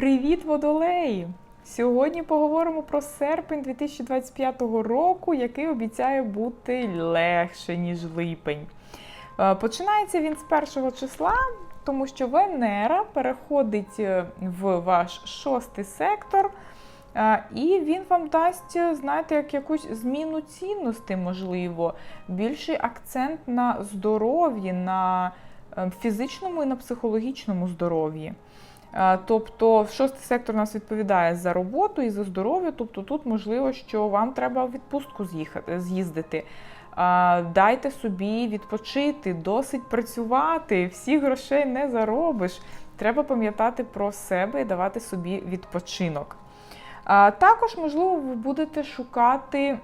Привіт, водолеї! Сьогодні поговоримо про серпень 2025 року, який обіцяє бути легше, ніж липень. Е, Починається він з першого числа, тому що Венера переходить е, в ваш шостий сектор. е, І він вам дасть, знаєте, як якусь зміну цінностей, можливо, більший акцент на здоров'ї, на фізичному і на психологічному здоров'ї. Тобто, шостий сектор у нас відповідає за роботу і за здоров'я. Тобто, тут можливо, що вам треба в відпустку з'їхати, з'їздити. Дайте собі відпочити, досить працювати, всіх грошей не заробиш. Треба пам'ятати про себе і давати собі відпочинок. Також, можливо, ви будете шукати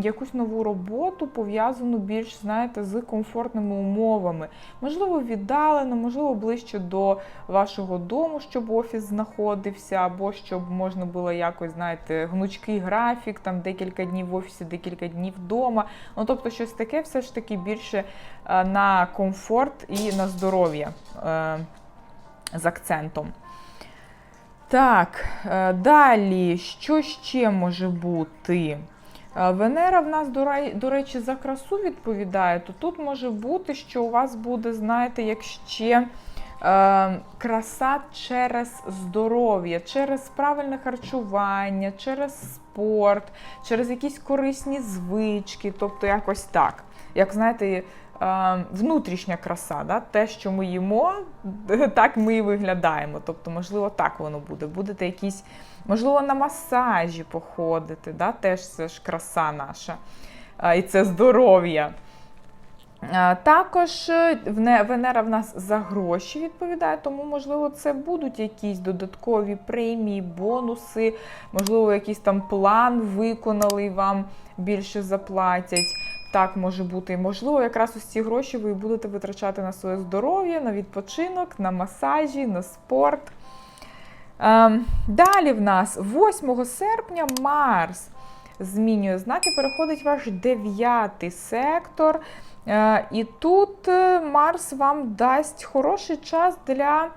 якусь нову роботу, пов'язану більш, знаєте, з комфортними умовами. Можливо, віддалено, можливо, ближче до вашого дому, щоб офіс знаходився, або щоб можна було якось, знаєте, гнучкий графік, там декілька днів в офісі, декілька днів вдома. Ну, тобто, щось таке все ж таки більше е, на комфорт і на здоров'я е, з акцентом. Так, е, далі, що ще може бути? Е, Венера в нас, до речі, за красу відповідає, то тут може бути, що у вас буде, знаєте, як ще е, краса через здоров'я, через правильне харчування, через спорт, через якісь корисні звички, тобто якось так. Як знаєте, внутрішня краса, да? те, що ми їмо, так ми і виглядаємо. Тобто, можливо, так воно буде. Будете якісь, можливо, на масажі походити, да? теж це ж краса наша. І це здоров'я. Також е, Венера в нас за гроші відповідає, тому, можливо, це будуть якісь додаткові премії, бонуси, можливо, якийсь там план виконали і вам більше заплатять. Так може бути. Можливо, якраз ось ці гроші ви будете витрачати на своє здоров'я, на відпочинок, на масажі, на спорт. Ем, далі в нас 8 серпня Марс змінює знаки, переходить ваш дев'ятий сектор. Е, і тут е, Марс вам дасть хороший час для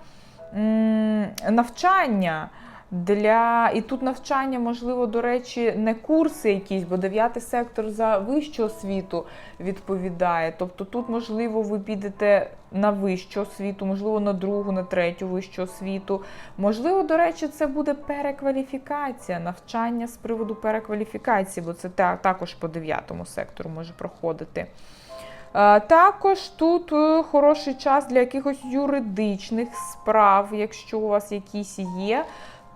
навчання. Для... І тут навчання, можливо, до речі, не курси якісь, бо дев'ятий сектор за вищу освіту відповідає. Тобто тут, можливо, ви підете на вищу освіту, можливо, на другу, на третю вищу освіту. Можливо, до речі, це буде перекваліфікація, навчання з приводу перекваліфікації, бо це також по дев'ятому сектору може проходити. Також тут е, хороший час для якихось юридичних справ, якщо у вас якісь є,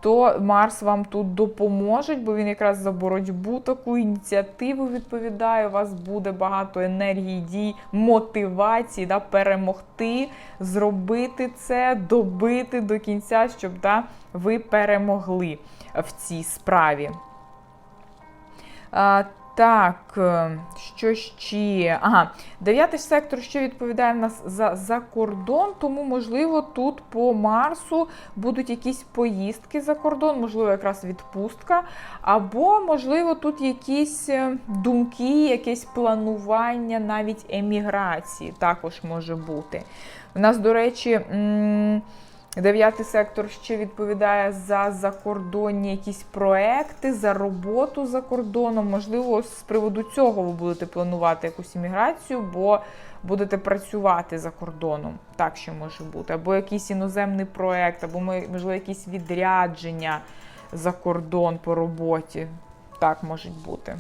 то Марс вам тут допоможе, бо він якраз за боротьбу таку ініціативу відповідає. У вас буде багато енергії, дій, мотивації да, перемогти, зробити це, добити до кінця, щоб да, ви перемогли в цій справі. Так, е, що ще? Ага, дев'ятий сектор ще відповідає в нас за, за кордон, тому, можливо, тут по Марсу будуть якісь поїздки за кордон, можливо, якраз відпустка, або, можливо, тут якісь е, думки, якесь планування, навіть еміграції також може бути. У нас, до речі, м, Дев'ятий сектор ще відповідає за закордонні якісь проекти, за роботу за кордоном. Можливо, з приводу цього ви будете планувати якусь імміграцію, бо будете працювати за кордоном. Так ще може бути. Або якийсь іноземний проект, або можливо якісь відрядження за кордон по роботі. Так можуть бути.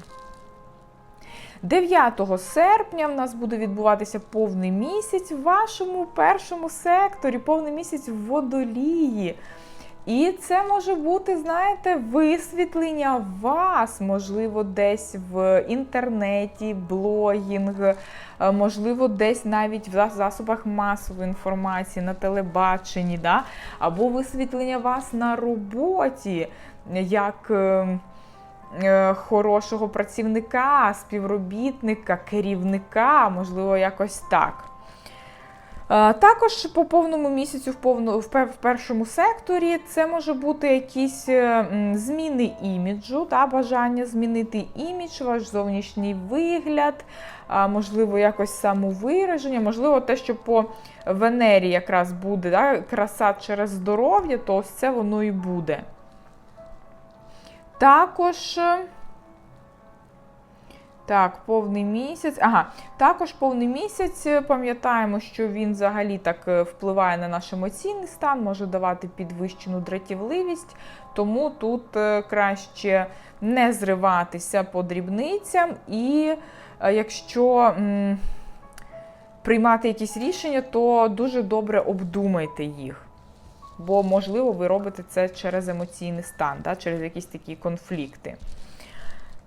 9 серпня в нас буде відбуватися повний місяць в вашому першому секторі, повний місяць в водолії. І це може бути, знаєте, висвітлення вас, можливо, десь в інтернеті, блогінг, е, можливо, десь навіть в засобах масової інформації, на телебаченні, да? або висвітлення вас на роботі, як. Е, хорошого працівника, співробітника, керівника, можливо, якось так. Е, Також по повному місяцю в, повну, в, першому секторі це може бути якісь е, зміни іміджу, та, бажання змінити імідж, ваш зовнішній вигляд, можливо, якось самовираження, можливо, те, що по Венері якраз буде да, краса через здоров'я, то ось це воно і буде. Також. Так, повний місяць. Ага, також повний місяць. е, Пам'ятаємо, що він взагалі так е, впливає на наш емоційний стан, може давати підвищену дратівливість, тому тут е, краще не зриватися по дрібницям, і якщо м, приймати якісь рішення, то дуже добре обдумайте їх. Бо, можливо, ви робите це через емоційний стан, да, через якісь такі конфлікти.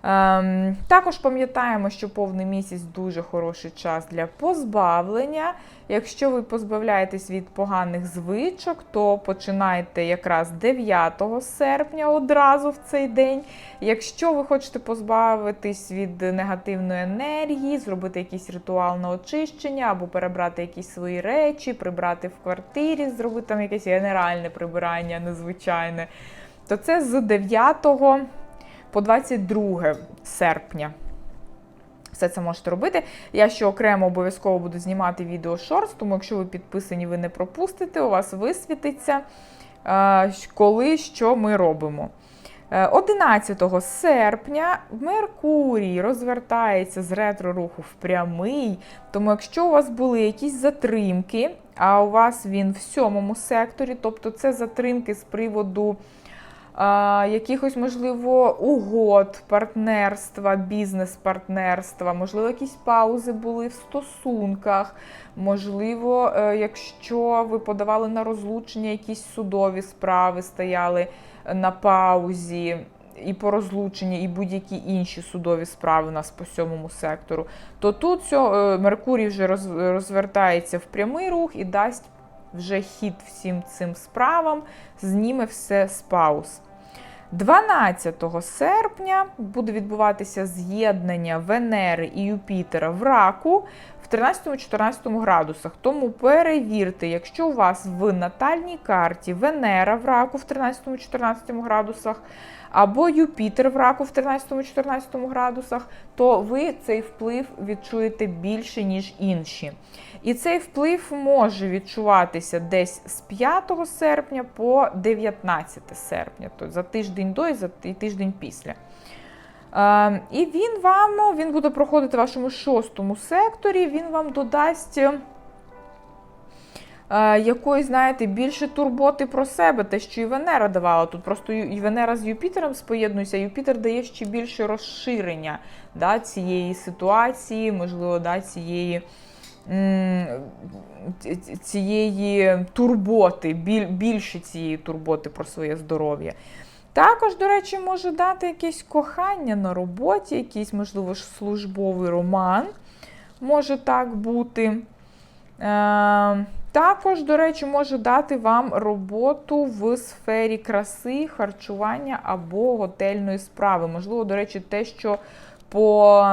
Ем, також пам'ятаємо, що повний місяць дуже хороший час для позбавлення. Якщо ви позбавляєтесь від поганих звичок, то починайте якраз 9 серпня одразу в цей день. Якщо ви хочете позбавитись від негативної енергії, зробити якийсь ритуал на очищення або перебрати якісь свої речі, прибрати в квартирі, зробити там якесь генеральне прибирання незвичайне, то це з 9 по 22 серпня. Все це можете робити. Я ще окремо обов'язково буду знімати відео шортс, тому якщо ви підписані, ви не пропустите, у вас висвітиться, е, коли що ми робимо. Е, 11 серпня Меркурій розвертається з ретро-руху в прямий. Тому, якщо у вас були якісь затримки, а у вас він в сьомому секторі, тобто це затримки з приводу якихось, можливо, угод, партнерства, бізнес-партнерства, можливо, якісь паузи були в стосунках. Можливо, е, якщо ви подавали на розлучення якісь судові справи, стояли на паузі. І по розлученні, і будь-які інші судові справи у нас по сьомому сектору, то тут сьо- е, Меркурій вже роз- розвертається в прямий рух і дасть вже хід всім цим справам, зніме все з пауз. 12 серпня буде відбуватися з'єднання Венери і Юпітера в раку в 13-14 градусах. Тому перевірте, якщо у вас в натальній карті Венера в раку в 13-14 градусах, або Юпітер в раку в 13-14 градусах, то ви цей вплив відчуєте більше, ніж інші. І цей вплив може відчуватися десь з 5 серпня по 19 серпня, тобто за тиждень до і за тиждень після. Е, І він вам він буде проходити в вашому шостому секторі, він вам додасть е, якоїсь, знаєте, більше турботи про себе, те, що і Венера давала. Тут просто і Венера з Юпітером споєднується, Юпітер дає ще більше розширення да, цієї ситуації, можливо, да, цієї. Цієї турботи, біль- більше цієї турботи про своє здоров'я. Також, до речі, може дати якесь кохання на роботі, якийсь, можливо, службовий роман. Може так бути. Е, також, до речі, може дати вам роботу в сфері краси, харчування або готельної справи. Можливо, до речі, те, що по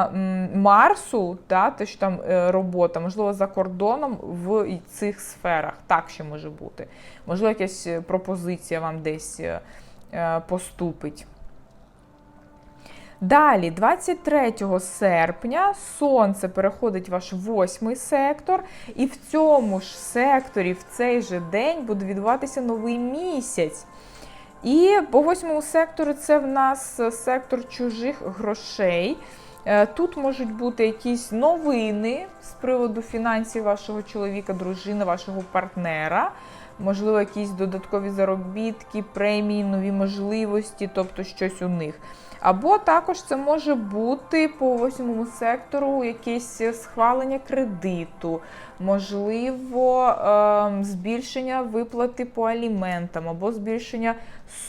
Марсу, та, те, що там е, робота, можливо, за кордоном в цих сферах. Так ще може бути. Можливо, якась е, пропозиція вам десь поступить. Далі, 23 серпня, Сонце переходить в ваш восьмий сектор, і в цьому ж секторі в цей же день буде відбуватися новий місяць. І по восьмому сектору це в нас е, сектор чужих грошей. Е, Тут можуть бути якісь новини з приводу фінансів вашого чоловіка, дружини, вашого партнера. Можливо, якісь додаткові заробітки, премії, нові можливості, тобто щось у них. Або також це може бути по восьмому сектору якесь схвалення кредиту, можливо, ем, збільшення виплати по аліментам, або збільшення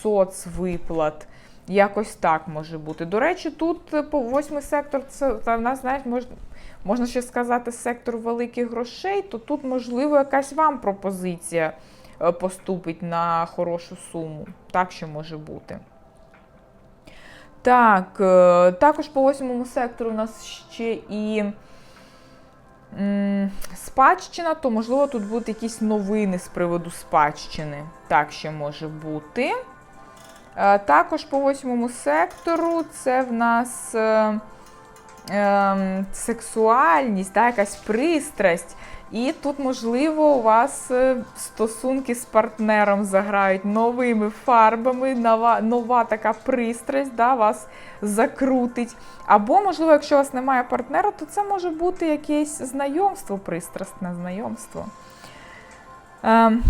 соцвиплат. Якось так може бути. До речі, тут по восьмий сектор, це в нас, знаєш, мож, можна ще сказати, сектор великих грошей, то тут, можливо, якась вам пропозиція поступить на хорошу суму. Так ще може бути. Так, е, також по восьмому сектору у нас ще і спадщина, то можливо тут будуть якісь новини з приводу спадщини. Так ще може бути. Е, Також по восьмому сектору це в нас е, е, сексуальність, да, якась пристрасть. І тут, можливо, у вас е, стосунки з партнером заграють новими фарбами, нова, нова така пристрасть да, вас закрутить. Або, можливо, якщо у вас немає партнера, то це може бути якесь знайомство, пристрасне знайомство. Ем,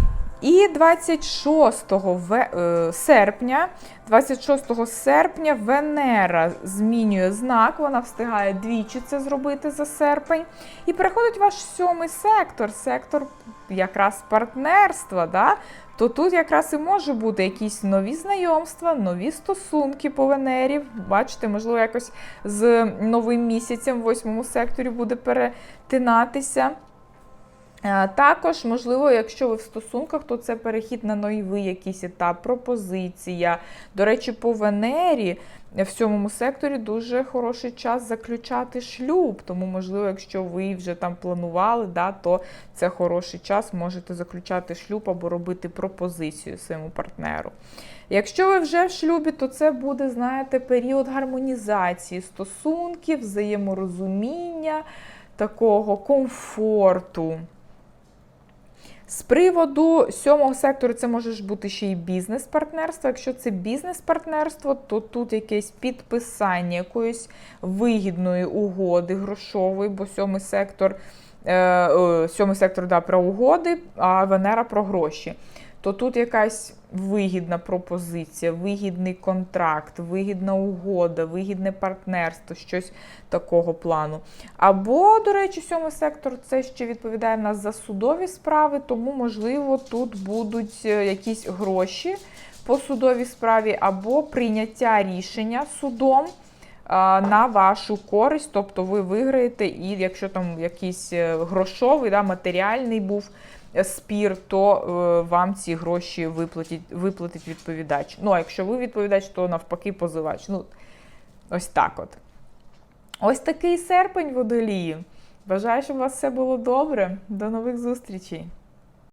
і 26 ве- е, серпня, 26 серпня Венера змінює знак, вона встигає двічі це зробити за серпень. І переходить ваш сьомий сектор, сектор якраз партнерства. Да? То тут якраз і може бути якісь нові знайомства, нові стосунки по Венері. Бачите, можливо, якось з новим місяцем в восьмому секторі буде перетинатися. Е, Також, можливо, якщо ви в стосунках, то це перехід на новий якийсь етап, пропозиція. До речі, по Венері в сьомому секторі дуже хороший час заключати шлюб. Тому, можливо, якщо ви вже там планували, да, то це хороший час, можете заключати шлюб або робити пропозицію своєму партнеру. Якщо ви вже в шлюбі, то це буде, знаєте, період гармонізації стосунків, взаєморозуміння, такого комфорту. З приводу сьомого сектору це може бути ще й бізнес-партнерство. Якщо це бізнес-партнерство, то тут якесь підписання якоїсь вигідної угоди грошової, бо сьомий сектор, е, е, сьомий сектор да, про угоди, а Венера про гроші. То тут якась вигідна пропозиція, вигідний контракт, вигідна угода, вигідне партнерство, щось такого плану. Або, до речі, сьомий сектор це ще відповідає нас за судові справи, тому, можливо, тут будуть е, якісь гроші по судовій справі, або прийняття рішення судом на вашу користь, тобто ви виграєте, і якщо там якийсь е, грошовий, да, матеріальний був спір, то е, вам ці гроші виплатить, виплатить відповідач. Ну, а якщо ви відповідач, то навпаки позивач. Ну, ось так от. Ось такий серпень водолії. Бажаю, щоб у вас все було добре. До нових зустрічей!